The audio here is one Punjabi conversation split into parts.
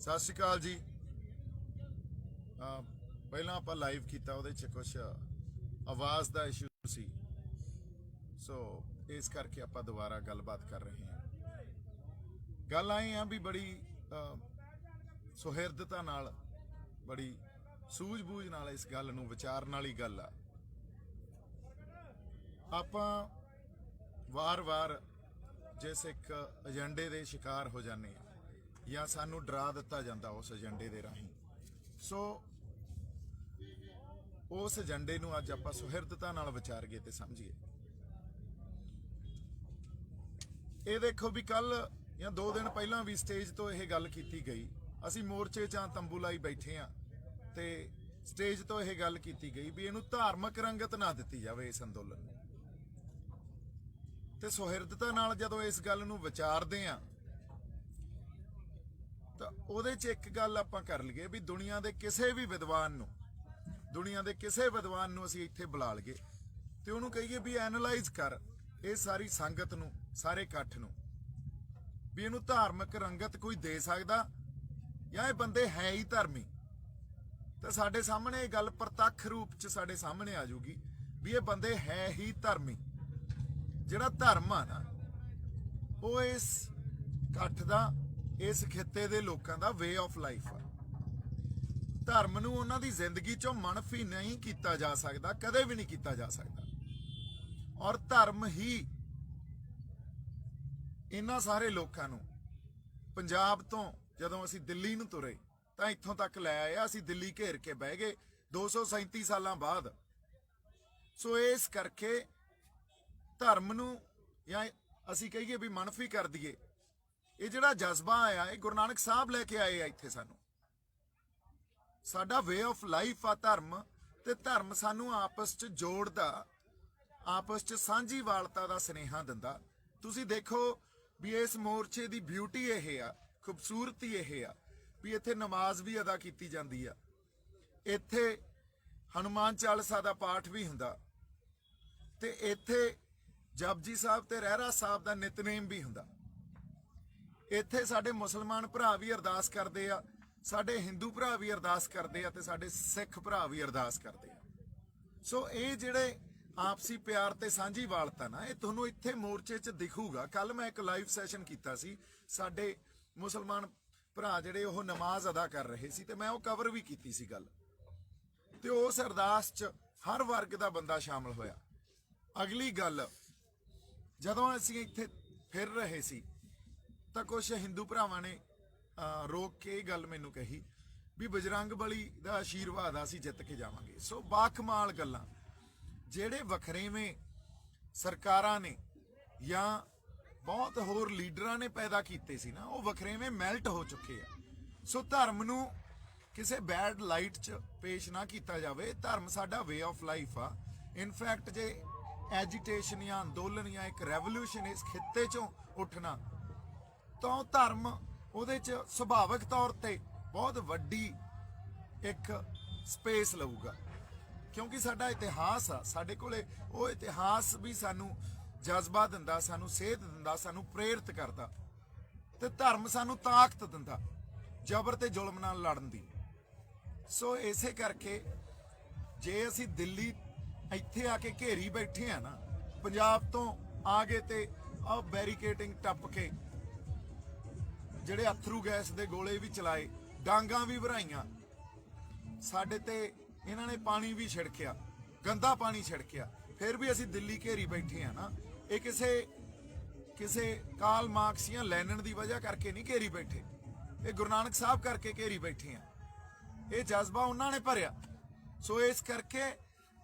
ਸਤਿ ਸ਼੍ਰੀ ਅਕਾਲ ਜੀ। ਪਹਿਲਾਂ ਆਪਾਂ ਲਾਈਵ ਕੀਤਾ, ਉਹਦੇ ਚ ਕੁਝ ਆਵਾਜ਼ ਦਾ ਇਸ਼ੂ ਸੀ। ਸੋ ਇਸ ਕਰਕੇ ਆਪਾਂ ਦੁਬਾਰਾ ਗੱਲਬਾਤ ਕਰ ਰਹੇ ਹਾਂ। ਗੱਲ ਆਈ ਆ ਵੀ ਬੜੀ ਸੁਹਿਰਦਤਾ ਨਾਲ, ਬੜੀ ਸੂਝ-ਬੂਝ ਨਾਲ ਇਸ ਗੱਲ ਨੂੰ ਵਿਚਾਰਨ ਵਾਲੀ ਗੱਲ ਆ। ਆਪਾਂ ਵਾਰ-ਵਾਰ ਜਿਸ ਇੱਕ ਏਜੰਡੇ ਦੇ ਸ਼ਿਕਾਰ ਹੋ ਜਾਂਦੇ ਆ ਜਾਂ ਸਾਨੂੰ ਡਰਾ ਦਿੱਤਾ ਜਾਂਦਾ ਉਸ ਏਜੰਡੇ ਦੇ ਰਾਹੀਂ। ਸੋ ਉਸ ਏਜੰਡੇ ਨੂੰ ਅੱਜ ਆਪਾਂ ਸੁਹਿਰਦਤਾ ਨਾਲ ਵਿਚਾਰੀਏ ਤੇ ਸਮਝੀਏ। ਇਹ ਦੇਖੋ ਵੀ ਕੱਲ ਜਾਂ 2 ਦਿਨ ਪਹਿਲਾਂ ਵੀ ਸਟੇਜ ਤੋਂ ਇਹ ਗੱਲ ਕੀਤੀ ਗਈ। ਅਸੀਂ ਮੋਰਚੇ 'ਚ ਆਂ ਤੰਬੂ ਲਾਈ ਬੈਠੇ ਆ ਤੇ ਸਟੇਜ ਤੋਂ ਇਹ ਗੱਲ ਕੀਤੀ ਗਈ ਵੀ ਇਹਨੂੰ ਧਾਰਮਿਕ ਰੰਗਤ ਨਾ ਦਿੱਤੀ ਜਾਵੇ ਇਸ ਅੰਦੋਲਨ ਨੂੰ। ਤੇ ਸੁਹਿਰਦਤਾ ਨਾਲ ਜਦੋਂ ਇਸ ਗੱਲ ਨੂੰ ਵਿਚਾਰਦੇ ਆ ਤਾਂ ਉਹਦੇ 'ਚ ਇੱਕ ਗੱਲ ਆਪਾਂ ਕਰ ਲਈਏ ਵੀ ਦੁਨੀਆ ਦੇ ਕਿਸੇ ਵੀ ਵਿਦਵਾਨ ਨੂੰ, ਦੁਨੀਆ ਦੇ ਕਿਸੇ ਵਿਦਵਾਨ ਨੂੰ ਅਸੀਂ ਇੱਥੇ ਬੁਲਾ ਲਈਏ ਤੇ ਉਹਨੂੰ ਕਹੀਏ ਵੀ ਐਨਲਾਈਜ਼ ਕਰ ਇਹ ਸਾਰੀ ਸੰਗਤ ਨੂੰ, ਸਾਰੇ ਇਕੱਠ ਨੂੰ। ਵੀ ਇਹਨੂੰ ਧਾਰਮਿਕ ਰੰਗਤ ਕੋਈ ਦੇ ਸਕਦਾ ਜਾਂ ਇਹ ਬੰਦੇ ਹੈ ਹੀ ਧਰਮੀ। ਤਾਂ ਸਾਡੇ ਸਾਹਮਣੇ ਇਹ ਗੱਲ ਪ੍ਰਤੱਖ ਰੂਪ 'ਚ ਸਾਡੇ ਸਾਹਮਣੇ ਆ ਜਾਊਗੀ ਵੀ ਇਹ ਬੰਦੇ ਹੈ ਹੀ ਧਰਮੀ। ਜਿਹੜਾ ਧਰਮ ਆ ਨਾ, ਉਹ ਇਸ ਇਕੱਠ ਦਾ ਇਸ ਖਿੱਤੇ ਦੇ ਲੋਕਾਂ ਦਾ ਵੇ ਆਫ ਲਾਈਫ ਆ। ਧਰਮ ਨੂੰ ਉਹਨਾਂ ਦੀ ਜ਼ਿੰਦਗੀ ਚੋਂ ਮਨਫੀ ਨਹੀਂ ਕੀਤਾ ਜਾ ਸਕਦਾ, ਕਦੇ ਵੀ ਨਹੀਂ ਕੀਤਾ ਜਾ ਸਕਦਾ। ਔਰ ਧਰਮ ਹੀ ਇਹਨਾਂ ਸਾਰੇ ਲੋਕਾਂ ਨੂੰ, ਪੰਜਾਬ ਤੋਂ ਜਦੋਂ ਅਸੀਂ ਦਿੱਲੀ ਨੂੰ ਤੁਰੇ, ਤਾਂ ਇੱਥੋਂ ਤੱਕ ਲੈ ਆਏ, ਅਸੀਂ ਦਿੱਲੀ ਘੇਰ ਕੇ ਬਹਿ ਗਏ 237 ਸਾਲਾਂ ਬਾਅਦ। ਸੋ ਇਸ ਕਰਕੇ ਧਰਮ ਨੂੰ ਜਾਂ ਅਸੀਂ ਕਹੀਏ ਵੀ ਮਨਫੀ ਕਰ ਦਈਏ ਇਹ ਜਿਹੜਾ ਜਜ਼ਬਾ ਆਇਆ, ਇਹ ਗੁਰੂ ਨਾਨਕ ਸਾਹਿਬ ਲੈ ਕੇ ਆਏ ਆ ਇੱਥੇ ਸਾਨੂੰ। ਸਾਡਾ ਵੇ ਆਫ ਲਾਈਫ ਆ ਧਰਮ, ਤੇ ਧਰਮ ਸਾਨੂੰ ਆਪਸ 'ਚ ਜੋੜਦਾ, ਆਪਸ 'ਚ ਸਾਂਝੀ ਵਾਲਤਾ ਦਾ ਸਨੇਹਾ ਦਿੰਦਾ। ਤੁਸੀਂ ਦੇਖੋ ਵੀ ਇਸ ਮੋਰਚੇ ਦੀ ਬਿਊਟੀ ਇਹ ਆ, ਖੂਬਸੂਰਤੀ ਇਹ ਆ, ਵੀ ਇੱਥੇ ਨਮਾਜ਼ ਵੀ ਅਦਾ ਕੀਤੀ ਜਾਂਦੀ ਆ। ਇੱਥੇ ਹਨੂਮਾਨ ਚਾਲੀਸਾ ਦਾ ਪਾਠ ਵੀ ਹੁੰਦਾ। ਤੇ ਇੱਥੇ ਜਪਜੀ ਸਾਹਿਬ ਤੇ ਰਹਿਰਾ ਸਾਹਿਬ ਦਾ ਨਿਤਨੇਮ ਵੀ ਹੁੰਦਾ। ਇੱਥੇ ਸਾਡੇ ਮੁਸਲਮਾਨ ਭਰਾ ਵੀ ਅਰਦਾਸ ਕਰਦੇ ਆ, ਸਾਡੇ ਹਿੰਦੂ ਭਰਾ ਵੀ ਅਰਦਾਸ ਕਰਦੇ ਆ ਤੇ ਸਾਡੇ ਸਿੱਖ ਭਰਾ ਵੀ ਅਰਦਾਸ ਕਰਦੇ ਆ। ਸੋ ਇਹ ਜਿਹੜੇ ਆਪਸੀ ਪਿਆਰ ਤੇ ਸਾਂਝੀਵਾਲਤਾ ਨਾ, ਇਹ ਤੁਹਾਨੂੰ ਇੱਥੇ ਮੋਰਚੇ 'ਚ ਦਿਖੂਗਾ। ਕੱਲ ਮੈਂ ਇੱਕ ਲਾਈਵ ਸੈਸ਼ਨ ਕੀਤਾ ਸੀ, ਸਾਡੇ ਮੁਸਲਮਾਨ ਭਰਾ ਜਿਹੜੇ ਉਹ ਨਮਾਜ਼ ਅਦਾ ਕਰ ਰਹੇ ਸੀ ਤੇ ਮੈਂ ਉਹ ਕਵਰ ਵੀ ਕੀਤੀ ਸੀ ਗੱਲ। ਤੇ ਉਸ ਅਰਦਾਸ 'ਚ ਹਰ ਵਰਗ ਦਾ ਬੰਦਾ ਸ਼ਾਮਲ ਹੋਇਆ। ਅਗਲੀ ਗੱਲ, ਜਦੋਂ ਅਸੀਂ ਇੱਥੇ ਫਿਰ ਰਹੇ ਸੀ ਤਾਂ ਕੁਝ ਹਿੰਦੂ ਭਰਾਵਾਂ ਨੇ ਰੋਕ ਕੇ ਇਹ ਗੱਲ ਮੈਨੂੰ ਕਹੀ ਵੀ ਬਜਰੰਗ ਬਲੀ ਦਾ ਆਸ਼ੀਰਵਾਦ ਆ, ਅਸੀਂ ਜਿੱਤ ਕੇ ਜਾਵਾਂਗੇ। ਸੋ ਬਾਖਮਾਲ ਗੱਲਾਂ। ਜਿਹੜੇ ਵਖਰੇਵੇਂ ਸਰਕਾਰਾਂ ਨੇ ਜਾਂ ਬਹੁਤ ਹੋਰ ਲੀਡਰਾਂ ਨੇ ਪੈਦਾ ਕੀਤੇ ਸੀ ਨਾ, ਉਹ ਵਖਰੇਵੇਂ ਮੈਲਟ ਹੋ ਚੁੱਕੇ ਆ। ਸੋ ਧਰਮ ਨੂੰ ਕਿਸੇ ਬੈਡ ਲਾਈਟ 'ਚ ਪੇਸ਼ ਨਾ ਕੀਤਾ ਜਾਵੇ। ਧਰਮ ਸਾਡਾ ਵੇ ਆਫ ਲਾਈਫ ਆ। ਇਨਫੈਕਟ ਜੇ ਐਜੀਟੇਸ਼ਨ ਜਾਂ ਅੰਦੋਲਨ ਜਾਂ ਇੱਕ ਰੈਵੋਲੂਸ਼ਨ ਇਸ ਖਿੱਤੇ 'ਚੋਂ ਉੱਠਣਾ ਤਾਂ ਉਹ ਧਰਮ ਉਹਦੇ 'ਚ ਸੁਭਾਵਿਕ ਤੌਰ ਤੇ ਬਹੁਤ ਵੱਡੀ ਇੱਕ ਸਪੇਸ ਲਊਗਾ। ਕਿਉਂਕਿ ਸਾਡਾ ਇਤਿਹਾਸ ਆ, ਸਾਡੇ ਕੋਲੇ ਉਹ ਇਤਿਹਾਸ ਵੀ ਸਾਨੂੰ ਜਜ਼ਬਾ ਦਿੰਦਾ, ਸਾਨੂੰ ਸੇਧ ਦਿੰਦਾ, ਸਾਨੂੰ ਪ੍ਰੇਰਿਤ ਕਰਦਾ ਤੇ ਧਰਮ ਸਾਨੂੰ ਤਾਕਤ ਦਿੰਦਾ, ਜ਼ਬਰ ਤੇ ਜ਼ੁਲਮ ਨਾਲ ਲੜਨ ਦੀ। ਸੋ ਇਸੇ ਕਰਕੇ ਜੇ ਅਸੀਂ ਦਿੱਲੀ ਇੱਥੇ ਆ ਕੇ ਘੇਰੀ ਬੈਠੇ ਆ ਨਾ, ਪੰਜਾਬ ਤੋਂ ਆ ਗਏ ਤੇ ਆ ਬੈਰੀਕੇਟਿੰਗ ਟੱਪ ਕੇ ਜਿਹੜੇ ਅਥਰੂ ਗੈਸ ਦੇ ਗੋਲੇ ਵੀ ਚਲਾਏ, ਡਾਂਗਾ ਵੀ ਭਰਾਈਆਂ। ਸਾਡੇ ਤੇ ਇਹਨਾਂ ਨੇ ਪਾਣੀ ਵੀ ਛਿੜਕਿਆ, ਗੰਦਾ ਪਾਣੀ ਛਿੜਕਿਆ। ਫਿਰ ਵੀ ਅਸੀਂ ਦਿੱਲੀ ਘੇਰੀ ਬੈਠੇ ਆ ਨਾ, ਇਹ ਕਿਸੇ ਕਿਸੇ ਕਾਲ ਮਾਰਕਸ ਜਾਂ ਲੈਨਨ ਦੀ ਵਜ੍ਹਾ ਕਰਕੇ ਨਹੀਂ ਘੇਰੀ ਬੈਠੇ। ਇਹ ਗੁਰੂ ਨਾਨਕ ਸਾਹਿਬ ਕਰਕੇ ਘੇਰੀ ਬੈਠੇ ਆ। ਇਹ ਜਜ਼ਬਾ ਉਹਨਾਂ ਨੇ ਭਰਿਆ। ਸੋ ਇਸ ਕਰਕੇ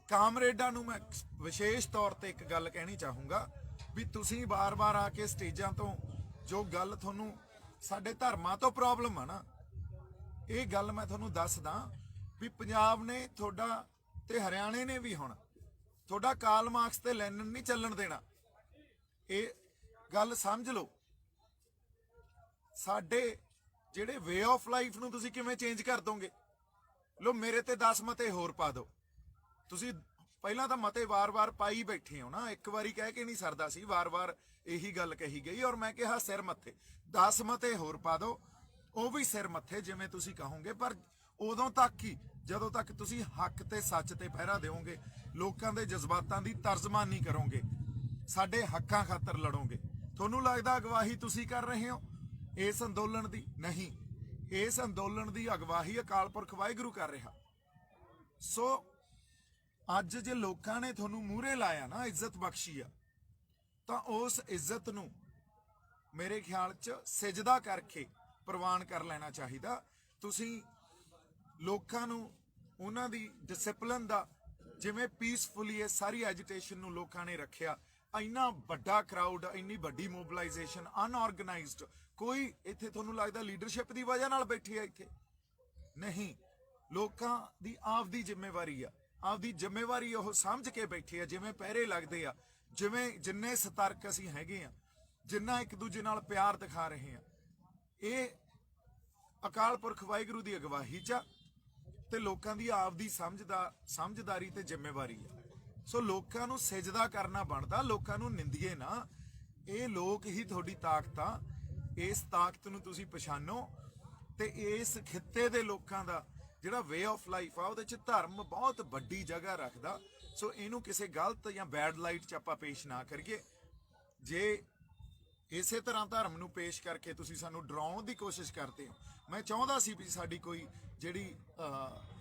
ਕਾਮਰੇਡਾਂ ਨੂੰ ਮੈਂ ਵਿਸ਼ੇਸ਼ ਤੌਰ ਤੇ ਇੱਕ ਗੱਲ ਕਹਿਣੀ ਚਾਹੂੰਗਾ ਵੀ ਤੁਸੀਂ ਬਾਰ-ਬਾਰ ਆ ਕੇ ਸਟੇਜਾਂ ਤੋਂ ਜੋ ਗੱਲ ਤੁਹਾਨੂੰ ਸਾਡੇ ਧਰਮਾਂ ਤੋਂ ਪ੍ਰੋਬਲਮ ਆ ਨਾ। ਇਹ ਗੱਲ ਮੈਂ ਤੁਹਾਨੂੰ ਦੱਸਦਾ ਵੀ ਪੰਜਾਬ ਨੇ ਤੁਹਾਡਾ ਤੇ ਹਰਿਆਣੇ ਨੇ ਵੀ ਹੁਣ ਤੁਹਾਡਾ ਕਾਲ ਮਾਰਕਸ ਤੇ ਲੈਨਨ ਨਹੀਂ ਚੱਲਣ ਦੇਣਾ। ਇਹ ਗੱਲ ਸਮਝ ਲਓ। ਸਾਡੇ ਜਿਹੜੇ ਵੇ ਆਫ ਲਾਈਫ ਨੂੰ ਤੁਸੀਂ ਕਿਵੇਂ ਚੇਂਜ ਕਰ ਦੋਗੇ? ਲੋ ਮੇਰੇ ਤੇ 10 ਮਤੇ ਹੋਰ ਪਾ ਦਿਓ। ਤੁਸੀਂ ਪਹਿਲਾਂ ਤਾਂ ਮਤੇ ਵਾਰ-ਵਾਰ ਪਾਈ ਬੈਠੇ ਹੋ ਨਾ। ਇੱਕ ਵਾਰੀ ਕਹਿ ਕੇ ਨਹੀਂ ਸਰਦਾ ਸੀ, ਵਾਰ-ਵਾਰ ਇਹੀ ਗੱਲ ਕਹੀ ਗਈ ਔਰ ਮੈਂ ਕਿਹਾ, ਸਿਰ ਮੱਥੇ। 10 ਮਤੇ ਹੋਰ ਪਾ ਦਿਓ। ਉਹ ਵੀ ਸਿਰ ਮੱਥੇ ਜਿਵੇਂ ਤੁਸੀਂ ਕਹੋਗੇ, ਪਰ ਉਦੋਂ ਤੱਕ ਹੀ, ਜਦੋਂ ਤੱਕ ਤੁਸੀਂ ਹੱਕ ਤੇ ਸੱਚ ਤੇ ਪਹਿਰਾ ਦਿਓਗੇ, ਲੋਕਾਂ ਦੇ ਜਜ਼ਬਾਤਾਂ ਦੀ ਤਰਜਮਾਨੀ ਕਰੋਗੇ, ਸਾਡੇ ਹੱਕਾਂ ਖਾਤਰ ਲੜੋਗੇ। ਤੁਹਾਨੂੰ ਲੱਗਦਾ ਅਗਵਾਹੀ ਤੁਸੀਂ ਕਰ ਰਹੇ ਹੋ? ਇਸ ਅੰਦੋਲਨ ਦੀ ਨਹੀਂ। ਇਸ ਅੰਦੋਲਨ ਦੀ ਅਗਵਾਹੀ ਅਕਾਲ ਪੁਰਖ ਵਾਹਿਗੁਰੂ ਕਰ ਰਿਹਾ। ਸੋ, ਅੱਜ ਜੇ ਲੋਕਾਂ ਨੇ ਤੁਹਾਨੂੰ ਮੂਹਰੇ ਲਾਇਆ ਨਾ, ਇੱਜ਼ਤ ਬਖਸ਼ੀ ਆ ਤਾਂ ਉਸ ਇੱਜ਼ਤ ਨੂੰ ਮੇਰੇ ਖਿਆਲ 'ਚ ਸਜਦਾ ਕਰਕੇ ਪ੍ਰਵਾਨ ਕਰ ਲੈਣਾ ਚਾਹੀਦਾ। ਤੁਸੀਂ ਲੋਕਾਂ ਨੂੰ ਉਹਨਾਂ ਦੀ ਡਿਸਪਲਿਨ ਦਾ ਜਿਵੇਂ ਪੀਸਫੁਲੀ ਇਹ ਸਾਰੀ ਐਜੀਟੇਸ਼ਨ ਨੂੰ ਲੋਕਾਂ ਨੇ ਰੱਖਿਆ, ਇੰਨਾ ਵੱਡਾ ਕਰਾਊਡ ਇੰਨੀ ਵੱਡੀ ਮੋਬਿਲਾਈਜੇਸ਼ਨ ਅਨਆਰਗੇਨਾਈਜ਼ਡ ਕੋਈ ਇੱਥੇ ਤੁਹਾਨੂੰ ਲੱਗਦਾ ਲੀਡਰਸ਼ਿਪ ਦੀ ਵਜ੍ਹਾ ਨਾਲ ਬੈਠੀ ਆ ਇੱਥੇ? ਨਹੀਂ। ਲੋਕਾਂ ਦੀ ਆਪਦੀ ਜ਼ਿੰਮੇਵਾਰੀ ਆ। ਆਪਦੀ ਜ਼ਿੰਮੇਵਾਰੀ ਉਹ ਸਮਝ ਕੇ ਬੈਠੇ ਆ, ਜਿਵੇਂ ਪਹਿਰੇ ਲੱਗਦੇ ਆ। ਜਿਵੇਂ ਜਿੰਨੇ ਸਤਰਕ ਅਸੀਂ ਹੈਗੇ ਆ, ਜਿੰਨਾ ਇੱਕ ਦੂਜੇ ਨਾਲ ਪਿਆਰ ਦਿਖਾ ਰਹੇ ਆ, ਇਹ ਅਕਾਲ ਪੁਰਖ ਵਾਹਿਗੁਰੂ ਦੀ ਅਗਵਾਈ ਚ ਤੇ ਲੋਕਾਂ ਦੀ ਆਪਦੀ ਸਮਝ ਸਮਝਦਾਰੀ ਤੇ ਜ਼ਿੰਮੇਵਾਰੀ ਆ। ਸੋ ਲੋਕਾਂ ਨੂੰ ਸਜਦਾ ਕਰਨਾ ਬਣਦਾ, ਲੋਕਾਂ ਨੂੰ ਨਿੰਦੀਏ ਨਾ। ਇਹ ਲੋਕ ਹੀ ਤੁਹਾਡੀ ਤਾਕਤ ਆ, ਇਸ ਤਾਕਤ ਨੂੰ ਤੁਸੀਂ ਪਛਾਣੋ ਤੇ ਇਸ ਖਿੱਤੇ ਦੇ ਲੋਕਾਂ ਦਾ ਜਿਹੜਾ ਵੇ ਆਫ ਲਾਈਫ ਆ, ਉਹਦੇ ਚ ਧਰਮ ਬਹੁਤ ਵੱਡੀ ਜਗ੍ਹਾ ਰੱਖਦਾ। ਸੋ ਇਹਨੂੰ ਕਿਸੇ ਗਲਤ ਜਾਂ ਬੈਡ ਲਾਈਟ ਚ ਆਪਾਂ ਪੇਸ਼ ਨਾ ਕਰੀਏ। ਜੇ ਇਸੇ ਤਰ੍ਹਾਂ ਧਰਮ ਨੂੰ ਪੇਸ਼ ਕਰਕੇ ਤੁਸੀਂ ਸਾਨੂੰ ਡਰਾਉਣ ਦੀ ਕੋਸ਼ਿਸ਼ ਕਰਦੇ ਹੋ, ਮੈਂ ਚਾਹੁੰਦਾ ਸੀ ਵੀ ਸਾਡੀ ਕੋਈ ਜਿਹੜੀ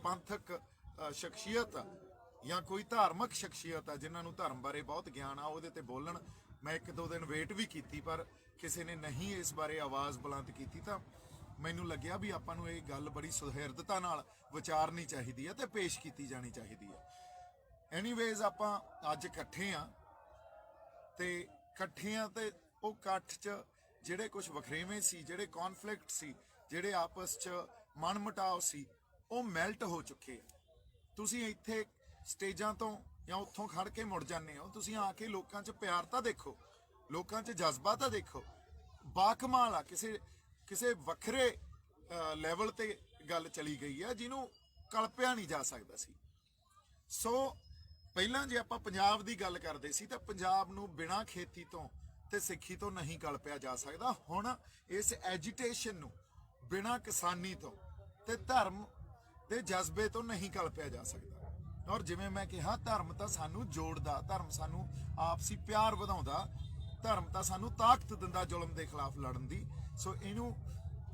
ਪੰਥਕ ਸ਼ਖਸੀਅਤ ਆ ਜਾਂ ਕੋਈ ਧਾਰਮਿਕ ਸ਼ਖਸੀਅਤ ਆ, ਜਿਨ੍ਹਾਂ ਨੂੰ ਧਰਮ ਬਾਰੇ ਬਹੁਤ ਗਿਆਨ ਆ, ਉਹਦੇ ਤੇ ਬੋਲਣ। ਮੈਂ ਇੱਕ ਦੋ ਦਿਨ ਵੇਟ ਵੀ ਕੀਤੀ, ਪਰ ਕਿਸੇ ਨੇ ਨਹੀਂ ਇਸ ਬਾਰੇ ਆਵਾਜ਼ ਬੁਲੰਦ ਕੀਤੀ ਤਾਂ ਮੈਨੂੰ ਲੱਗਿਆ ਵੀ ਆਪਾਂ ਨੂੰ ਇਹ ਗੱਲ ਬੜੀ ਸੁਹਿਰਦਤਾ ਨਾਲ ਵਿਚਾਰਨੀ ਚਾਹੀਦੀ ਹੈ ਤੇ ਪੇਸ਼ ਕੀਤੀ ਜਾਣੀ ਚਾਹੀਦੀ ਹੈ ਐਨੀਵੇਜ਼ ਆਪਾਂ ਅੱਜ ਇਕੱਠੇ ਆ ਤੇ ਇਕੱਠਿਆਂ ਤੇ ਉਹ ਇਕੱਠ 'ਚ ਜਿਹੜੇ ਕੁਝ ਵਖਰੇਵੇਂ ਸੀ, ਜਿਹੜੇ ਕਨਫਲਿਕਟ ਸੀ, ਜਿਹੜੇ ਆਪਸ 'ਚ ਮਨਮਟਾਵ ਸੀ, ਉਹ ਮੈਲਟ ਹੋ ਚੁੱਕੇ ਆ। ਤੁਸੀਂ ਇੱਥੇ ਸਟੇਜਾਂ ਤੋਂ ਜਾਂ ਉੱਥੋਂ ਖੜ ਕੇ ਮੁੜ ਜਾਂਦੇ ਹੋ। ਤੁਸੀਂ ਆ ਕੇ ਲੋਕਾਂ 'ਚ ਪਿਆਰ ਤਾਂ ਦੇਖੋ, ਲੋਕਾਂ 'ਚ ਜਜ਼ਬਾ ਤਾਂ ਦੇਖੋ। ਬਾਕਮਾਲ ਆ, ਕਿਸੇ ਕਿਸੇ ਵੱਖਰੇ ਲੈਵਲ ਤੇ ਗੱਲ ਚਲੀ ਗਈ ਆ, ਜਿਹਨੂੰ ਕਲਪਿਆ ਨਹੀਂ ਜਾ ਸਕਦਾ ਸੀ। ਸੋ ਪਹਿਲਾਂ ਜੇ ਆਪਾਂ ਪੰਜਾਬ ਦੀ ਗੱਲ ਕਰਦੇ ਸੀ ਤਾਂ ਪੰਜਾਬ ਨੂੰ ਬਿਨਾਂ ਖੇਤੀ ਤੋਂ ਤੇ ਸਿੱਖੀ ਤੋਂ ਨਹੀਂ ਕਲਪਿਆ ਜਾ ਸਕਦਾ। ਹੁਣ ਇਸ ਐਜੀਟੇਸ਼ਨ ਨੂੰ ਬਿਨਾਂ ਕਿਸਾਨੀ ਤੋਂ ਤੇ ਧਰਮ ਦੇ ਜਜ਼ਬੇ ਤੋਂ ਨਹੀਂ ਕਲਪਿਆ ਜਾ ਸਕਦਾ। ਔਰ ਜਿਵੇਂ ਮੈਂ ਕਿਹਾ, ਧਰਮ ਤਾਂ ਸਾਨੂੰ ਜੋੜਦਾ, ਧਰਮ ਸਾਨੂੰ ਆਪਸੀ ਪਿਆਰ ਵਧਾਉਂਦਾ, ਧਰਮ ਤਾਂ ਸਾਨੂੰ ਤਾਕਤ ਦਿੰਦਾ ਜ਼ੁਲਮ ਦੇ ਖਿਲਾਫ ਲੜਨ ਦੀ। ਸੋ ਇਹਨੂੰ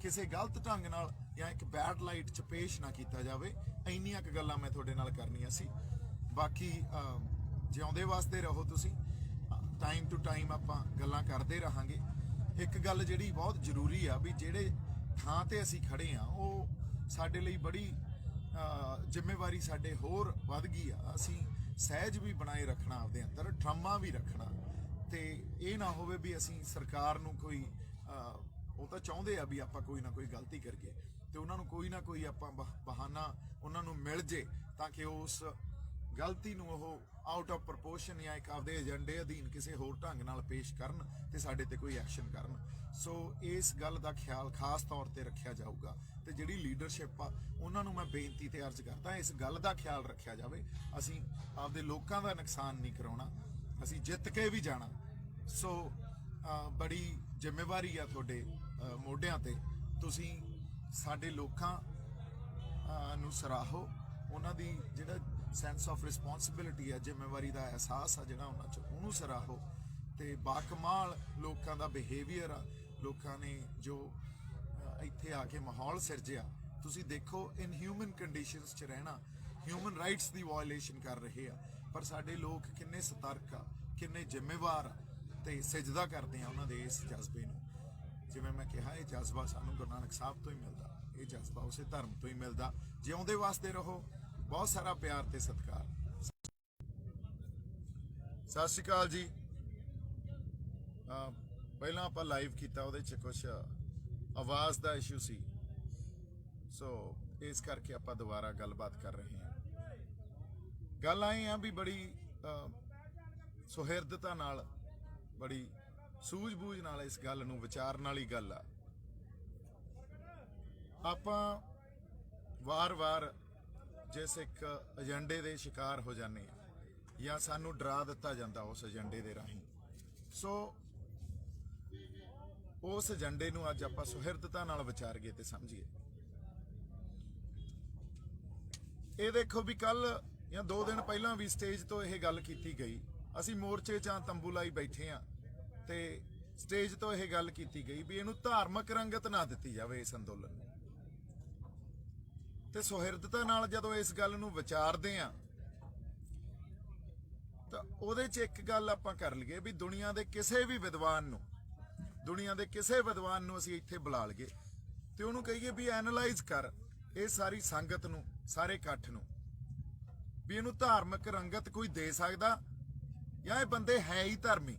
ਕਿਸੇ ਗਲਤ ਢੰਗ ਨਾਲ ਜਾਂ ਇੱਕ ਬੈਡ ਲਾਈਟ 'ਚ ਪੇਸ਼ ਨਾ ਕੀਤਾ ਜਾਵੇ। ਇੰਨੀਆਂ ਕੁ ਗੱਲਾਂ ਮੈਂ ਤੁਹਾਡੇ ਨਾਲ ਕਰਨੀਆਂ ਸੀ। ਬਾਕੀ ਜਿਉਂਦੇ ਵਾਸਤੇ ਰਹੋ ਤੁਸੀਂ। ਟਾਈਮ ਟੂ ਟਾਈਮ ਆਪਾਂ ਗੱਲਾਂ ਕਰਦੇ ਰਹਾਂਗੇ। ਇੱਕ ਗੱਲ ਜਿਹੜੀ ਬਹੁਤ ਜ਼ਰੂਰੀ ਆ ਵੀ ਜਿਹੜੇ ਥਾਂ ਤੇ ਅਸੀਂ ਖੜੇ ਆ, ਉਹ ਸਾਡੇ ਲਈ ਬੜੀ ਜ਼ਿੰਮੇਵਾਰੀ ਸਾਡੇ ਹੋਰ ਵੱਧ ਗਈ ਆ। ਅਸੀਂ ਸਹਿਜ ਵੀ ਬਣਾਏ ਰੱਖਣਾ ਆਪਦੇ ਅੰਦਰ ਟਰਾਮਾ ਵੀ ਰੱਖਣਾ। ਤੇ ਇਹ ਨਾ ਹੋਵੇ ਵੀ ਅਸੀਂ ਸਰਕਾਰ ਨੂੰ ਕੋਈ ਉਹ ਤਾਂ ਚਾਹੁੰਦੇ ਆ ਵੀ ਆਪਾਂ ਕੋਈ ਨਾ ਕੋਈ ਗਲਤੀ ਕਰੀਏ। ਤੇ ਉਹਨਾਂ ਨੂੰ ਕੋਈ ਨਾ ਕੋਈ ਆਪਾਂ ਬਹਾਨਾ ਉਹਨਾਂ ਨੂੰ ਮਿਲ ਜੇ, ਤਾਂ ਕਿ ਉਸ ਗਲਤੀ ਨੂੰ ਉਹ ਆਊਟ ਆਫ ਪ੍ਰਪੋਰਸ਼ਨ ਜਾਂ ਇੱਕ ਆਪਦੇ ਏਜੰਡੇ ਅਧੀਨ ਕਿਸੇ ਹੋਰ ਢੰਗ ਨਾਲ ਪੇਸ਼ ਕਰਨ ਤੇ ਸਾਡੇ ਤੇ ਕੋਈ ਐਕਸ਼ਨ ਕਰਨ। ਸੋ ਇਸ ਗੱਲ ਦਾ ਖਿਆਲ ਖਾਸ ਤੌਰ ਤੇ ਰੱਖਿਆ ਜਾਊਗਾ ਤੇ ਜਿਹੜੀ ਲੀਡਰਸ਼ਿਪ ਆ, ਉਹਨਾਂ ਨੂੰ ਮੈਂ ਬੇਨਤੀ ਤੇ ਅਰਜ਼ ਕਰਦਾ, ਇਸ ਗੱਲ ਦਾ ਖਿਆਲ ਰੱਖਿਆ ਜਾਵੇ। ਅਸੀਂ ਆਪਦੇ ਲੋਕਾਂ ਦਾ ਨੁਕਸਾਨ ਨਹੀਂ ਕਰਾਉਣਾ, ਅਸੀਂ ਜਿੱਤ ਕੇ ਵੀ ਜਾਣਾ। ਸੋ ਬੜੀ ਜ਼ਿੰਮੇਵਾਰੀ ਆ ਤੁਹਾਡੇ ਮੋਢਿਆਂ ਤੇ। ਤੁਸੀਂ ਸਾਡੇ ਲੋਕਾਂ ਨੂੰ ਸਰਾਹੋ, ਉਹਨਾਂ ਦੀ ਜਿਹੜਾ ਸੈਂਸ ਆਫ ਰਿਸਪੌਂਸਿਬਿਲਿਟੀ ਆ, ਜ਼ਿੰਮੇਵਾਰੀ ਦਾ ਅਹਿਸਾਸ ਆ ਜਿਹੜਾ ਉਹਨਾਂ ਚ, ਉਹਨੂੰ ਸਰਾਹੋ। ਤੇ ਬਾਕਮਾਲ ਲੋਕਾਂ ਦਾ ਬਿਹੇਵੀਅਰ ਆ, ਲੋਕਾਂ ਨੇ ਜੋ ਇੱਥੇ ਆ ਕੇ ਮਾਹੌਲ ਸਿਰਜਿਆ, ਤੁਸੀਂ ਦੇਖੋ ਇਨ ਹਿਊਮਨ ਕੰਡੀਸ਼ਨਸ ਚ ਰਹਿਣਾ ਹਿਊਮਨ ਰਾਈਟਸ ਦੀ ਵਾਇਓਲੇਸ਼ਨ ਕਰ ਰਹੇ ਆ। ਪਰ ਸਾਡੇ ਲੋਕ ਕਿੰਨੇ ਸਤਰਕ ਆ, ਕਿੰਨੇ ਜ਼ਿੰਮੇਵਾਰ ਆ, ਤੇ ਸਜਦਾ ਕਰਦੇ ਆ ਉਹਨਾਂ ਦੇ ਇਸ ਜਜ਼ਬੇ ਨੂੰ। ਜਿਵੇਂ ਮੈਂ ਕਿਹਾ, ਇਹ ਜਜ਼ਬਾ ਸਾਨੂੰ ਗੁਰੂ ਨਾਨਕ ਸਾਹਿਬ ਤੋਂ ਹੀ ਮਿਲਦਾ, ਇਹ ਜਜ਼ਬਾ ਉਸੇ ਧਰਮ ਤੋਂ ਹੀ ਮਿਲਦਾ। ਜਿਉਂਦੇ ਵਾਸਤੇ ਰਹੋ ਬਹੁਤ ਸਾਰਾ ਪਿਆਰ ਤੇ ਸਤਿਕਾਰ। ਸਤਿ ਸ਼੍ਰੀ ਅਕਾਲ ਜੀ। ਪਹਿਲਾਂ ਆਪਾਂ ਲਾਈਵ ਕੀਤਾ, ਉਹਦੇ ਚ ਕੁਝ ਆਵਾਜ਼ ਦਾ ਇਸ਼ੂ ਸੀ। ਸੋ ਇਸ ਕਰਕੇ ਆਪਾਂ ਦੁਬਾਰਾ ਗੱਲਬਾਤ ਕਰ ਰਹੇ ਹਾਂ। ਗੱਲ ਆਈ ਆ ਵੀ ਬੜੀ ਸੁਹਿਰਦਤਾ ਨਾਲ, ਬੜੀ ਸੂਝ-ਬੂਝ ਨਾਲ ਇਸ ਗੱਲ ਨੂੰ ਵਿਚਾਰਨ ਵਾਲੀ ਗੱਲ ਆ। ਆਪਾਂ ਵਾਰ-ਵਾਰ ਜਿਸ ਇੱਕ ਏਜੰਡੇ ਦੇ ਸ਼ਿਕਾਰ ਹੋ ਜਾਂਦੇ ਆ ਜਾਂ ਸਾਨੂੰ ਡਰਾ ਦਿੱਤਾ ਜਾਂਦਾ ਉਸ ਏਜੰਡੇ ਦੇ ਰਾਹੀਂ। ਸੋ ਉਸ ਏਜੰਡੇ ਨੂੰ ਅੱਜ ਆਪਾਂ ਸੁਹਿਰਦਤਾ ਨਾਲ ਵਿਚਾਰੀਏ ਤੇ ਸਮਝੀਏ। ਇਹ ਦੇਖੋ ਵੀ ਕੱਲ ਜਾਂ 2 ਦਿਨ ਪਹਿਲਾਂ ਵੀ ਸਟੇਜ ਤੋਂ ਇਹ ਗੱਲ ਕੀਤੀ ਗਈ। ਅਸੀਂ ਮੋਰਚੇ 'ਚ ਆ ਤੰਬੂ ਲਾਈ ਬੈਠੇ ਆ ਤੇ ਸਟੇਜ ਤੋਂ ਇਹ ਗੱਲ ਕੀਤੀ ਗਈ ਵੀ ਇਹਨੂੰ ਧਾਰਮਿਕ ਰੰਗਤ ਨਾ ਦਿੱਤੀ ਜਾਵੇ ਇਸ ਅੰਦੋਲਨ ਤੇ ਸੁਹਿਰਦਤਾ ਨਾਲ ਜਦੋਂ ਇਸ ਗੱਲ ਨੂੰ ਵਿਚਾਰਦੇ ਆ, ਤਾਂ ਉਹਦੇ 'ਚ ਇੱਕ ਗੱਲ ਆਪਾਂ ਕਰ ਲਈਏ ਵੀ ਦੁਨੀਆ ਦੇ ਕਿਸੇ ਵੀ ਵਿਦਵਾਨ ਨੂੰ, ਦੁਨੀਆ ਦੇ ਕਿਸੇ ਵਿਦਵਾਨ ਨੂੰ ਅਸੀਂ ਇੱਥੇ ਬੁਲਾ ਲਈਏ ਤੇ ਉਹਨੂੰ ਕਹੀਏ ਵੀ ਐਨਲਾਈਜ਼ ਕਰ ਇਹ ਸਾਰੀ ਸੰਗਤ ਨੂੰ, ਸਾਰੇ ਇਕੱਠ ਨੂੰ, ਵੀ ਇਹਨੂੰ ਧਾਰਮਿਕ ਰੰਗਤ ਕੋਈ ਦੇ ਸਕਦਾ ਜਾਂ ਇਹ ਬੰਦੇ ਹੈ ਹੀ ਧਰਮੀ।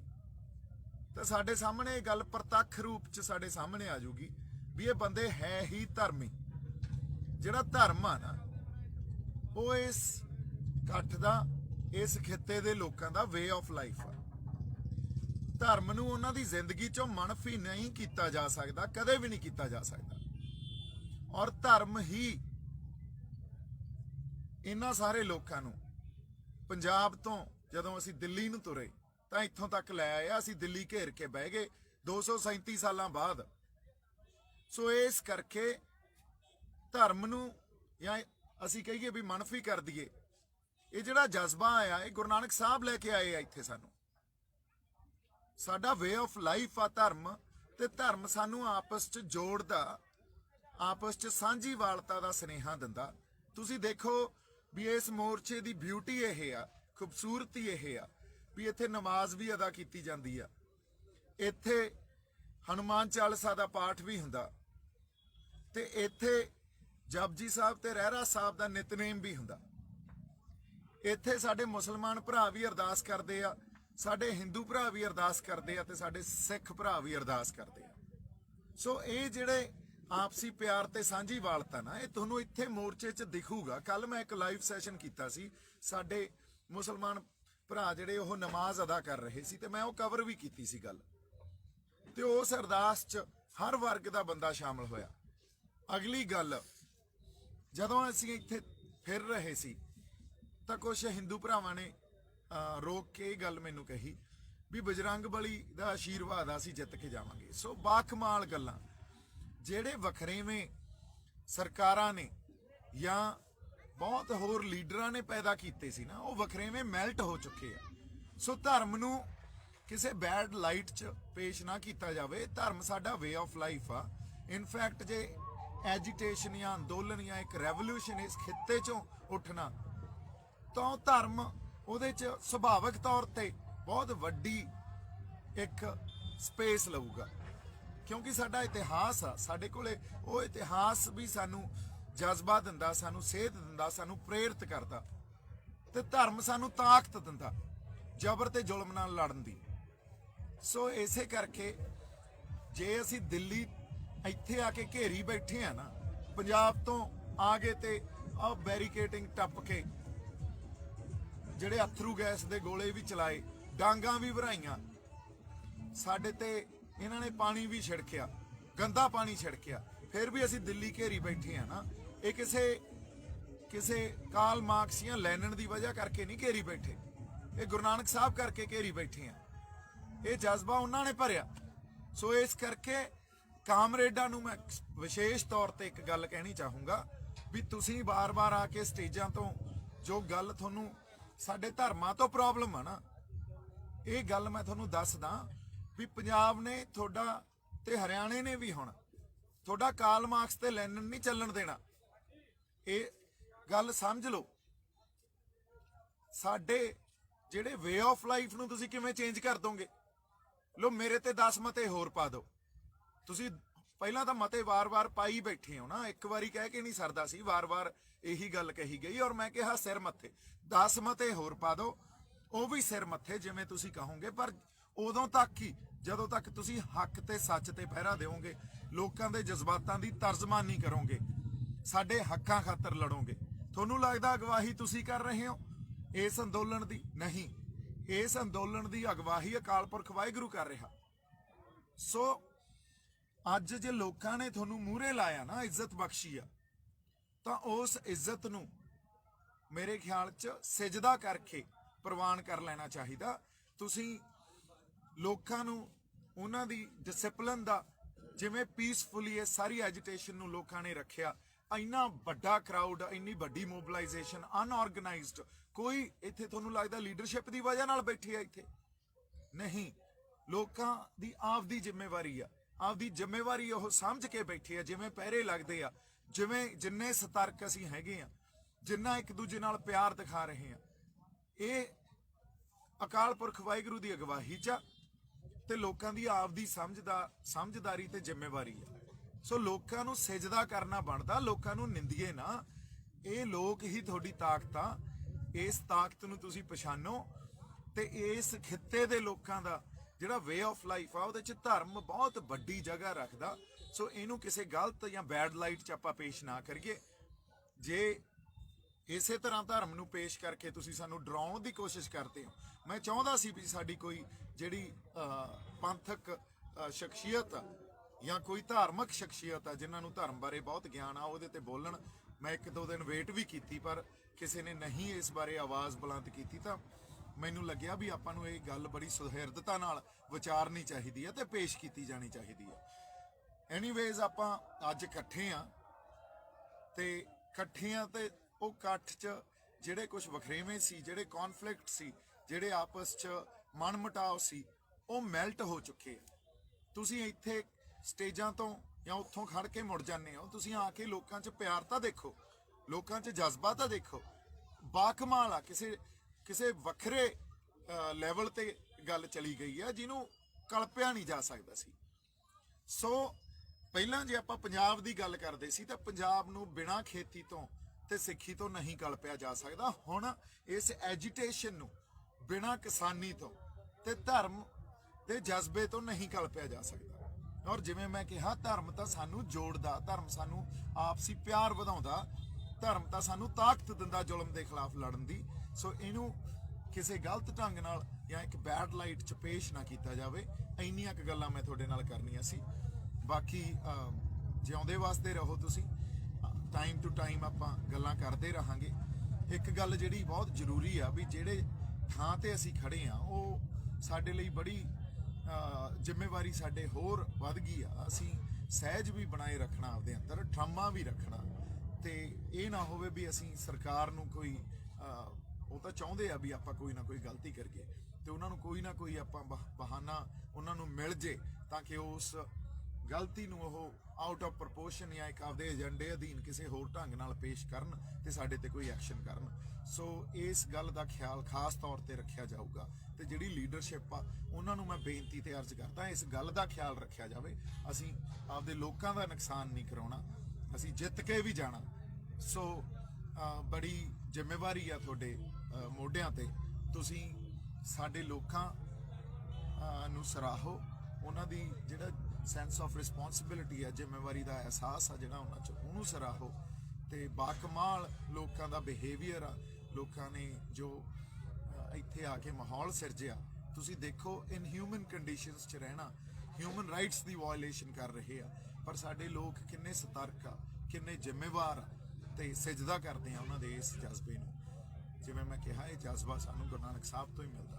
ਤਾਂ ਸਾਡੇ ਸਾਹਮਣੇ ਇਹ ਗੱਲ ਪ੍ਰਤੱਖ ਰੂਪ 'ਚ ਸਾਡੇ ਸਾਹਮਣੇ ਆ ਜੂਗੀ ਵੀ ਇਹ ਬੰਦੇ ਹੈ ਹੀ ਧਰਮੀ। ਜਿਹੜਾ ਧਰਮ ਆ ਨਾ, ਉਹ ਇਸ ਇਕੱਠ ਦਾ, ਇਸ ਖਿੱਤੇ ਦੇ ਲੋਕਾਂ ਦਾ ਵੇ ਆਫ ਲਾਈਫ ਆ। ਧਰਮ ਨੂੰ ਉਹਨਾਂ ਦੀ ਜ਼ਿੰਦਗੀ ਚੋਂ ਮਨਫੀ ਨਹੀਂ ਕੀਤਾ ਜਾ ਸਕਦਾ, ਕਦੇ ਵੀ ਨਹੀਂ ਕੀਤਾ ਜਾ ਸਕਦਾ। ਔਰ ਧਰਮ ਹੀ ਇਹਨਾਂ ਸਾਰੇ ਲੋਕਾਂ ਨੂੰ, ਪੰਜਾਬ ਤੋਂ ਜਦੋਂ ਅਸੀਂ ਦਿੱਲੀ ਨੂੰ ਤੁਰੇ, ਤਾਂ ਇੱਥੋਂ ਤੱਕ ਲੈ ਆਏ ਅਸੀਂ ਦਿੱਲੀ ਘੇਰ ਕੇ ਬਹਿ ਗਏ 237 ਸਾਲਾਂ ਬਾਅਦ। ਸੋ ਇਸ ਕਰਕੇ ਧਰਮ ਨੂੰ ਜਾਂ ਅਸੀਂ ਕਹੀਏ ਵੀ ਮਨਫੀ ਕਰ ਦਈਏ, ਇਹ ਜਿਹੜਾ ਜਜ਼ਬਾ ਆਇਆ, ਇਹ ਗੁਰੂ ਨਾਨਕ ਸਾਹਿਬ ਲੈ ਕੇ ਆਏ ਆ ਇੱਥੇ ਸਾਨੂੰ। ਸਾਡਾ ਵੇ ਆਫ ਲਾਈਫ ਆ ਧਰਮ ਤੇ ਧਰਮ ਸਾਨੂੰ ਆਪਸ 'ਚ ਜੋੜਦਾ, ਆਪਸ 'ਚ ਸਾਂਝੀ ਵਾਲਤਾ ਦਾ ਸਨੇਹਾ ਦਿੰਦਾ। ਤੁਸੀਂ ਦੇਖੋ ਵੀ ਇਸ ਮੋਰਚੇ ਦੀ ਬਿਊਟੀ ਇਹ ਆ, ਖੂਬਸੂਰਤੀ ਇਹ ਆ ਵੀ ਇੱਥੇ ਨਮਾਜ਼ ਵੀ ਅਦਾ ਕੀਤੀ ਜਾਂਦੀ ਆ। ਇੱਥੇ ਹਨੂਮਾਨ ਚਾਲੀਸਾ ਦਾ ਪਾਠ ਵੀ ਹੁੰਦਾ। ਤੇ ਇੱਥੇ ਜਪਜੀ ਸਾਹਿਬ ਤੇ ਰਹਿਰਾ ਸਾਹਿਬ ਦਾ ਨਿਤਨੇਮ ਵੀ ਹੁੰਦਾ। ਇੱਥੇ ਸਾਡੇ ਮੁਸਲਮਾਨ ਭਰਾ ਵੀ ਅਰਦਾਸ ਕਰਦੇ ਆ, ਸਾਡੇ ਹਿੰਦੂ ਭਰਾ ਵੀ ਅਰਦਾਸ ਕਰਦੇ ਆ ਤੇ ਸਾਡੇ ਸਿੱਖ ਭਰਾ ਵੀ ਅਰਦਾਸ ਕਰਦੇ ਆ। ਸੋ ਇਹ ਜਿਹੜੇ ਆਪਸੀ ਪਿਆਰ ਤੇ ਸਾਂਝੀ ਵਾਲਤਾ ਨਾ, ਇਹ ਤੁਹਾਨੂੰ ਇੱਥੇ ਮੋਰਚੇ 'ਚ ਦਿਖੂਗਾ। ਕੱਲ ਮੈਂ ਇੱਕ ਲਾਈਵ ਸੈਸ਼ਨ ਕੀਤਾ ਸੀ, ਸਾਡੇ ਮੁਸਲਮਾਨ ਭਰਾ ਜਿਹੜੇ ਉਹ ਨਮਾਜ਼ ਅਦਾ ਕਰ ਰਹੇ ਸੀ ਤੇ ਮੈਂ ਉਹ ਕਵਰ ਵੀ ਕੀਤੀ ਸੀ ਗੱਲ। ਤੇ ਉਸ ਅਰਦਾਸ 'ਚ ਹਰ ਵਰਗ ਦਾ ਬੰਦਾ ਸ਼ਾਮਲ ਹੋਇਆ। ਅਗਲੀ ਗੱਲ ਜਦੋਂ ਅਸੀਂ ਇੱਥੇ ਫਿਰ ਰਹੇ ਸੀ, ਤਾਂ ਕੁਝ ਹਿੰਦੂ ਭਰਾਵਾਂ ਨੇ ਰੋਕ ਕੇ ਇਹ ਗੱਲ ਮੈਨੂੰ ਕਹੀ ਵੀ ਬਜਰੰਗ ਬਲੀ ਦਾ ਆਸ਼ੀਰਵਾਦ ਆ ਅਸੀਂ ਜਿੱਤ ਕੇ ਜਾਵਾਂਗੇ। ਸੋ ਬਾਖਮਾਲ ਗੱਲਾਂ, ਜਿਹੜੇ ਵਖਰੇਵੇਂ ਸਰਕਾਰਾਂ ਨੇ ਜਾਂ ਬਹੁਤ ਹੋਰ ਲੀਡਰਾਂ ਨੇ ਪੈਦਾ ਕੀਤੇ ਸੀ ਨਾ, ਉਹ ਵਖਰੇਵੇਂ ਮੈਲਟ ਹੋ ਚੁੱਕੇ ਆ। ਸੋ ਧਰਮ ਨੂੰ ਕਿਸੇ ਬੈਡ ਲਾਈਟ 'ਚ ਪੇਸ਼ ਨਾ ਕੀਤਾ ਜਾਵੇ, ਧਰਮ ਸਾਡਾ ਵੇ ਆਫ ਲਾਈਫ ਆ। ਇਨਫੈਕਟ ਜੇ ਐਜੀਟੇਸ਼ਨ ਜਾਂ ਅੰਦੋਲਨ ਜਾਂ ਇੱਕ ਰੈਵੋਲੂਸ਼ਨ ਇਸ ਖਿੱਤੇ 'ਚੋਂ ਉੱਠਣਾ। ਤਾਂ ਉਹ ਧਰਮ ਉਹਦੇ 'ਚ ਸੁਭਾਵਿਕ ਤੌਰ ਤੇ ਬਹੁਤ ਵੱਡੀ ਇੱਕ ਸਪੇਸ ਲਊਗਾ। ਕਿਉਂਕਿ ਸਾਡਾ ਇਤਿਹਾਸ ਆ, ਸਾਡੇ ਕੋਲੇ ਉਹ ਇਤਿਹਾਸ ਵੀ ਸਾਨੂੰ ਜਜ਼ਬਾ ਦਿੰਦਾ, ਸਾਨੂੰ ਸੇਧ ਦਿੰਦਾ, ਸਾਨੂੰ ਪ੍ਰੇਰਿਤ ਕਰਦਾ। ਤੇ ਧਰਮ ਸਾਨੂੰ ਤਾਕਤ ਦਿੰਦਾ, ਜ਼ਬਰ ਤੇ ਜ਼ੁਲਮ ਨਾਲ ਲੜਨ ਦੀ। ਸੋ ਇਸੇ ਕਰਕੇ ਜੇ ਅਸੀਂ ਦਿੱਲੀ ਇੱਥੇ ਆ ਕੇ ਘੇਰੀ ਬੈਠੇ ਆ ਨਾ, ਪੰਜਾਬ ਤੋਂ ਆ ਗਏ ਤੇ ਆ ਬੈਰੀਕੇਟਿੰਗ ਟੱਪ ਕੇ ਜਿਹੜੇ ਅਥਰੂ ਗੈਸ ਦੇ ਗੋਲੇ ਵੀ ਚਲਾਏ, ਡਾਂਗਾ ਵੀ ਭਰਾਈਆਂ ਸਾਡੇ ਤੇ ਇਹਨਾਂ ਨੇ ਪਾਣੀ ਵੀ ਛਿੜਕਿਆ, ਗੰਦਾ ਪਾਣੀ ਛਿੜਕਿਆ। ਫਿਰ ਵੀ ਅਸੀਂ ਦਿੱਲੀ ਘੇਰੀ ਬੈਠੇ ਆ ਨਾ, ਇਹ ਕਿਸੇ ਕਿਸੇ ਕਾਲ ਮਾਰਕਸ ਜਾਂ ਲੈਨਨ ਦੀ ਵਜ੍ਹਾ ਕਰਕੇ ਨਹੀਂ ਘੇਰੀ ਬੈਠੇ। ਇਹ ਗੁਰੂ ਨਾਨਕ ਸਾਹਿਬ ਕਰਕੇ ਘੇਰੀ ਬੈਠੇ ਆ। ਇਹ ਜਜ਼ਬਾ ਉਹਨਾਂ ਨੇ ਭਰਿਆ। ਸੋ ਇਸ ਕਰਕੇ ਕਾਮਰੇਡਾਂ ਨੂੰ ਮੈਂ ਵਿਸ਼ੇਸ਼ ਤੌਰ ਤੇ ਇੱਕ ਗੱਲ ਕਹਿਣੀ ਚਾਹੂੰਗਾ ਵੀ ਤੁਸੀਂ ਬਾਰ-ਬਾਰ ਆ ਕੇ ਸਟੇਜਾਂ ਤੋਂ ਜੋ ਗੱਲ ਤੁਹਾਨੂੰ ਸਾਡੇ ਧਰਮਾਂ ਤੋਂ ਪ੍ਰੋਬਲਮ ਆ ਨਾ, ਇਹ ਗੱਲ ਮੈਂ ਤੁਹਾਨੂੰ ਦੱਸਦਾ ਵੀ ਪੰਜਾਬ ਨੇ ਤੁਹਾਡਾ ਤੇ ਹਰਿਆਣੇ ਨੇ ਵੀ ਹੁਣ ਤੁਹਾਡਾ ਕਾਲ ਮਾਰਕਸ ਤੇ ਲੈਨਨ ਨਹੀਂ ਚੱਲਣ ਦੇਣਾ। ਇਹ ਗੱਲ ਸਮਝ ਲਓ। ਸਾਡੇ ਜਿਹੜੇ ਵੇ ਆਫ ਲਾਈਫ ਨੂੰ ਤੁਸੀਂ ਕਿਵੇਂ ਚੇਂਜ ਕਰ ਦੋਗੇ? ਲੋ ਮੇਰੇ ਤੇ 10 ਮਤੇ ਹੋਰ ਪਾ ਦਿਓ। ਤੁਸੀਂ ਪਹਿਲਾਂ ਤਾਂ ਮਤੇ ਵਾਰ-ਵਾਰ ਪਾਈ ਬੈਠੇ ਹੋ ਨਾ। ਇੱਕ ਵਾਰੀ ਕਹਿ ਕੇ ਨਹੀਂ ਸਰਦਾ ਸੀ, ਵਾਰ-ਵਾਰ ਇਹੀ ਗੱਲ ਕਹੀ ਗਈ ਔਰ ਮੈਂ ਕਿਹਾ ਸਿਰ ਮੱਥੇ। 10 ਮਤੇ ਹੋਰ ਪਾ ਦਿਓ, ਉਹ ਵੀ ਸਿਰ ਮੱਥੇ ਜਿਵੇਂ ਤੁਸੀਂ ਕਹੋਗੇ, ਪਰ ਉਦੋਂ ਤੱਕ ਹੀ, ਜਦੋਂ ਤੱਕ ਤੁਸੀਂ ਹੱਕ ਤੇ ਸੱਚ ਤੇ ਪਹਿਰਾ ਦਿਓਗੇ, ਲੋਕਾਂ ਦੇ ਜਜ਼ਬਾਤਾਂ ਦੀ ਤਰਜਮਾਨੀ ਕਰੋਗੇ, ਸਾਡੇ ਹੱਕਾਂ ਖਾਤਰ ਲੜੋਗੇ। ਤੁਹਾਨੂੰ ਲੱਗਦਾ ਅਗਵਾਹੀ ਤੁਸੀਂ ਕਰ ਰਹੇ ਹੋ? ਇਸ ਅੰਦੋਲਨ ਦੀ ਨਹੀਂ। ਇਸ ਅੰਦੋਲਨ ਦੀ ਅਗਵਾਹੀ ਅਕਾਲ ਪੁਰਖ ਵਾਹਿਗੁਰੂ ਕਰ ਰਿਹਾ। ਸੋ ਅੱਜ ਜੇ ਲੋਕਾਂ ਨੇ ਤੁਹਾਨੂੰ ਮੂਹਰੇ ਲਾਇਆ ਨਾ, ਇੱਜ਼ਤ ਬਖਸ਼ੀ ਆ, ਤਾਂ ਉਸ ਇੱਜ਼ਤ ਨੂੰ ਮੇਰੇ ਖਿਆਲ 'ਚ ਸਜਦਾ ਕਰਕੇ ਪ੍ਰਵਾਨ ਕਰ ਲੈਣਾ ਚਾਹੀਦਾ। ਤੁਸੀਂ ਲੋਕਾਂ ਨੂੰ ਉਹਨਾਂ ਦੀ ਡਿਸਪਲਿਨ ਦਾ ਜਿਵੇਂ ਪੀਸਫੁਲੀ ਇਹ ਸਾਰੀ ਐਜੀਟੇਸ਼ਨ ਨੂੰ ਲੋਕਾਂ ਨੇ ਰੱਖਿਆ, ਇੰਨਾ ਵੱਡਾ ਕਰਾਊਡ ਇੰਨੀ ਵੱਡੀ ਮੋਬਿਲਾਈਜੇਸ਼ਨ ਅਨਆਰਗੇਨਾਈਜ਼ਡ ਕੋਈ ਇੱਥੇ ਤੁਹਾਨੂੰ ਲੱਗਦਾ ਲੀਡਰਸ਼ਿਪ ਦੀ ਵਜ੍ਹਾ ਨਾਲ ਬੈਠੀ ਆ ਇੱਥੇ? ਨਹੀਂ, ਲੋਕਾਂ ਦੀ ਆਪਦੀ ਜ਼ਿੰਮੇਵਾਰੀ ਆ। ਆਪਦੀ ਜ਼ਿੰਮੇਵਾਰੀ ਉਹ ਸਮਝ ਕੇ ਬੈਠੇ ਆ, ਜਿਵੇਂ ਪਹਿਰੇ ਲੱਗਦੇ ਆ, ਜਿਵੇਂ ਜਿੰਨੇ ਸਤਰਕ ਅਸੀਂ ਹੈਗੇ ਆ, ਜਿੰਨਾ ਇੱਕ ਦੂਜੇ ਨਾਲ ਪਿਆਰ ਦਿਖਾ ਰਹੇ ਆ। ਇਹ ਅਕਾਲ ਪੁਰਖ ਵਾਹਿਗੁਰੂ ਦੀ ਅਗਵਾਈ ਚ ਤੇ ਲੋਕਾਂ ਦੀ ਆਪਦੀ ਸਮਝਦਾ ਸਮਝਦਾਰੀ ਤੇ ਜ਼ਿੰਮੇਵਾਰੀ ਆ। ਸੋ ਲੋਕਾਂ ਨੂੰ ਸਜਦਾ ਕਰਨਾ ਬਣਦਾ, ਲੋਕਾਂ ਨੂੰ ਨਿੰਦੀਏ ਨਾ। ਇਹ ਲੋਕ ਹੀ ਤੁਹਾਡੀ ਤਾਕਤ ਆ, ਇਸ ਤਾਕਤ ਨੂੰ ਤੁਸੀਂ ਪਛਾਣੋ ਤੇ ਇਸ ਖਿੱਤੇ ਦੇ ਲੋਕਾਂ ਦਾ ਜਿਹੜਾ ਵੇ ਆਫ ਲਾਈਫ ਆ, ਉਹਦੇ ਚ ਧਰਮ ਬਹੁਤ ਵੱਡੀ ਜਗ੍ਹਾ ਰੱਖਦਾ। ਸੋ ਇਹਨੂੰ ਕਿਸੇ ਗਲਤ ਜਾਂ ਬੈਡ ਲਾਈਟ ਚ ਆਪਾਂ ਪੇਸ਼ ਨਾ ਕਰੀਏ। ਜੇ ਇਸੇ ਤਰ੍ਹਾਂ ਧਰਮ ਨੂੰ ਪੇਸ਼ ਕਰਕੇ ਤੁਸੀਂ ਸਾਨੂੰ ਡਰਾਉਣ ਦੀ ਕੋਸ਼ਿਸ਼ ਕਰਦੇ ਹੋ, ਮੈਂ ਚਾਹੁੰਦਾ ਸੀ ਵੀ ਸਾਡੀ ਕੋਈ ਜਿਹੜੀ ਪੰਥਕ ਸ਼ਖਸੀਅਤ ਆ ਜਾਂ ਕੋਈ ਧਾਰਮਿਕ ਸ਼ਖਸੀਅਤ ਆ, ਜਿਨ੍ਹਾਂ ਨੂੰ ਧਰਮ ਬਾਰੇ ਬਹੁਤ ਗਿਆਨ ਆ, ਉਹਦੇ ਤੇ ਬੋਲਣ, ਮੈਂ ਇੱਕ ਦੋ ਦਿਨ ਵੇਟ ਵੀ ਕੀਤੀ, ਪਰ ਕਿਸੇ ਨੇ ਨਹੀਂ ਇਸ ਬਾਰੇ ਆਵਾਜ਼ ਬੁਲੰਦ ਕੀਤੀ ਤਾਂ ਮੈਨੂੰ ਲੱਗਿਆ ਵੀ ਆਪਾਂ ਨੂੰ ਇਹ ਗੱਲ ਬੜੀ ਸੁਹਿਰਦਤਾ ਨਾਲ ਵਿਚਾਰਨੀ ਚਾਹੀਦੀ ਹੈ ਤੇ ਪੇਸ਼ ਕੀਤੀ ਜਾਣੀ ਚਾਹੀਦੀ ਹੈ। ਐਨੀਵੇਜ਼ ਆਪਾਂ ਅੱਜ ਇਕੱਠੇ ਆ ਤੇ ਇਕੱਠਿਆਂ ਤੇ ਉਹ ਇਕੱਠ 'ਚ ਜਿਹੜੇ ਕੁਝ ਵਖਰੇਵੇਂ ਸੀ, ਜਿਹੜੇ ਕਨਫਲਿਕਟ ਸੀ, ਜਿਹੜੇ ਆਪਸ 'ਚ ਮਨਮਟਾਵ ਸੀ, ਉਹ ਮੈਲਟ ਹੋ ਚੁੱਕੇ ਆ। ਤੁਸੀਂ ਇੱਥੇ ਸਟੇਜਾਂ ਤੋਂ ਜਾਂ ਉੱਥੋਂ ਖੜ ਕੇ ਮੁੜ ਜਾਂਦੇ ਹੋ, ਤੁਸੀਂ ਆ ਕੇ ਲੋਕਾਂ 'ਚ ਪਿਆਰ ਤਾਂ ਦੇਖੋ, ਲੋਕਾਂ 'ਚ ਜਜ਼ਬਾ ਤਾਂ ਦੇਖੋ ਬਾਕਮਾਲ ਆ, ਕਿਸੇ ਕਿਸੇ ਵੱਖਰੇ ਲੈਵਲ ਤੇ ਗੱਲ ਚਲੀ ਗਈ ਆ, ਜਿਹਨੂੰ ਕਲਪਿਆ ਨਹੀਂ ਜਾ ਸਕਦਾ ਸੀ। ਸੋ ਪਹਿਲਾਂ ਜੇ ਆਪਾਂ ਪੰਜਾਬ ਦੀ ਗੱਲ ਕਰਦੇ ਸੀ, ਤਾਂ ਪੰਜਾਬ ਨੂੰ ਬਿਨਾਂ ਖੇਤੀ ਤੋਂ ਤੇ ਸਿੱਖੀ ਤੋਂ ਨਹੀਂ ਕਲਪਿਆ ਜਾ ਸਕਦਾ। ਹੁਣ ਇਸ ਐਜੀਟੇਸ਼ਨ ਨੂੰ ਬਿਨਾਂ ਕਿਸਾਨੀ ਤੋਂ ਤੇ ਧਰਮ ਦੇ ਜਜ਼ਬੇ ਤੋਂ ਨਹੀਂ ਕਲਪਿਆ ਜਾ ਸਕਦਾ। ਔਰ ਜਿਵੇਂ ਮੈਂ ਕਿਹਾ, ਧਰਮ ਤਾਂ ਸਾਨੂੰ ਜੋੜਦਾ, ਧਰਮ ਸਾਨੂੰ ਆਪਸੀ ਪਿਆਰ ਵਧਾਉਂਦਾ, ਧਰਮ ਤਾਂ ਸਾਨੂੰ ਤਾਕਤ ਦਿੰਦਾ ਜ਼ੁਲਮ ਦੇ ਖਿਲਾਫ ਲੜਨ ਦੀ। ਸੋ ਇਹਨੂੰ ਕਿਸੇ ਗਲਤ ਢੰਗ ਨਾਲ ਜਾਂ ਇੱਕ ਬੈਡ ਲਾਈਟ 'ਚ ਪੇਸ਼ ਨਾ ਕੀਤਾ ਜਾਵੇ। ਇੰਨੀਆਂ ਕੁ ਗੱਲਾਂ ਮੈਂ ਤੁਹਾਡੇ ਨਾਲ ਕਰਨੀਆਂ ਸੀ। ਬਾਕੀ ਜਿਉਂਦੇ ਵਾਸਤੇ ਰਹੋ ਤੁਸੀਂ। ਟਾਈਮ ਟੂ ਟਾਈਮ ਆਪਾਂ ਗੱਲਾਂ ਕਰਦੇ ਰਹਾਂਗੇ। ਇੱਕ ਗੱਲ ਜਿਹੜੀ ਬਹੁਤ ਜ਼ਰੂਰੀ ਆ ਵੀ ਜਿਹੜੇ ਥਾਂ ਤੇ ਅਸੀਂ ਖੜੇ ਆ, ਉਹ ਸਾਡੇ ਲਈ ਬੜੀ ਜ਼ਿੰਮੇਵਾਰੀ ਸਾਡੇ ਹੋਰ ਵੱਧ ਗਈ ਆ। ਅਸੀਂ ਸਹਿਜ ਵੀ ਬਣਾਏ ਰੱਖਣਾ ਆਪਦੇ ਅੰਦਰ ਠਾਮਾ ਵੀ ਰੱਖਣਾ। ਤੇ ਇਹ ਨਾ ਹੋਵੇ ਵੀ ਅਸੀਂ ਸਰਕਾਰ ਨੂੰ ਕੋਈ ਉਹ ਤਾਂ ਚਾਹੁੰਦੇ ਆ ਵੀ ਆਪਾਂ ਕੋਈ ਨਾ ਕੋਈ ਗਲਤੀ ਕਰੀਏ ਤੇ ਉਹਨਾਂ ਨੂੰ ਕੋਈ ਨਾ ਕੋਈ ਆਪਾਂ ਬਹਾਨਾ ਉਹਨਾਂ ਨੂੰ ਮਿਲ ਜੇ ਤਾਂ ਕਿ ਉਸ ਗਲਤੀ ਨੂੰ ਉਹ ਆਊਟ ਆਫ ਪ੍ਰੋਪੋਰਸ਼ਨ ਜਾਂ ਇੱਕ ਆਪਦੇ ਏਜੰਡੇ ਅਧੀਨ ਕਿਸੇ ਹੋਰ ਢੰਗ ਨਾਲ ਪੇਸ਼ ਕਰਨ ਤੇ ਸਾਡੇ ਤੇ ਕੋਈ ਐਕਸ਼ਨ ਕਰਨ। ਸੋ ਇਸ ਗੱਲ ਦਾ ਖਿਆਲ ਖਾਸ ਤੌਰ ਤੇ ਰੱਖਿਆ ਜਾਊਗਾ ਤੇ ਜਿਹੜੀ ਲੀਡਰਸ਼ਿਪ ਆ, ਉਹਨਾਂ ਨੂੰ ਮੈਂ ਬੇਨਤੀ ਤੇ ਅਰਜ਼ ਕਰਦਾ ਇਸ ਗੱਲ ਦਾ ਖਿਆਲ ਰੱਖਿਆ ਜਾਵੇ। ਅਸੀਂ ਆਪਦੇ ਲੋਕਾਂ ਦਾ ਨੁਕਸਾਨ ਨਹੀਂ ਕਰਾਉਣਾ, ਅਸੀਂ ਜਿੱਤ ਕੇ ਵੀ ਜਾਣਾ। ਸੋ ਬੜੀ ਜ਼ਿੰਮੇਵਾਰੀ ਆ ਤੁਹਾਡੇ ਮੋਢਿਆਂ ਤੇ। ਤੁਸੀਂ ਸਾਡੇ ਲੋਕਾਂ ਨੂੰ ਸਰਾਹੋ। ਉਹਨਾਂ ਦੀ ਜਿਹੜਾ ਸੈਂਸ ਆਫ ਰਿਸਪੌਂਸਿਬਿਲਿਟੀ ਆ, ਜ਼ਿੰਮੇਵਾਰੀ ਦਾ ਅਹਿਸਾਸ ਆ ਜਿਹੜਾ ਉਹਨਾਂ ਚ, ਉਹਨੂੰ ਸਰਾਹੋ। ਤੇ ਬਾਕਮਾਲ ਲੋਕਾਂ ਦਾ ਬਿਹੇਵੀਅਰ ਆ, ਲੋਕਾਂ ਨੇ ਜੋ ਇੱਥੇ ਆ ਕੇ ਮਾਹੌਲ ਸਿਰਜਿਆ, ਤੁਸੀਂ ਦੇਖੋ ਇਨ ਹਿਊਮਨ ਕੰਡੀਸ਼ਨਸ ਚ ਰਹਿਣਾ ਹਿਊਮਨ ਰਾਈਟਸ ਦੀ ਵਾਇਓਲੇਸ਼ਨ ਕਰ ਰਹੇ ਆ। ਪਰ ਸਾਡੇ ਲੋਕ ਕਿੰਨੇ ਸਤਰਕ ਆ, ਕਿੰਨੇ ਜ਼ਿੰਮੇਵਾਰ ਆ। ਤੇ ਸਜਦਾ ਕਰਦੇ ਆ ਉਹਨਾਂ ਦੇ ਇਸ ਜਜ਼ਬੇ ਨੂੰ। ਜਿਵੇਂ ਮੈਂ ਕਿਹਾ, ਇਹ ਜਜ਼ਬਾ ਸਾਨੂੰ ਗੁਰੂ ਨਾਨਕ ਸਾਹਿਬ ਤੋਂ ਹੀ ਮਿਲਦਾ।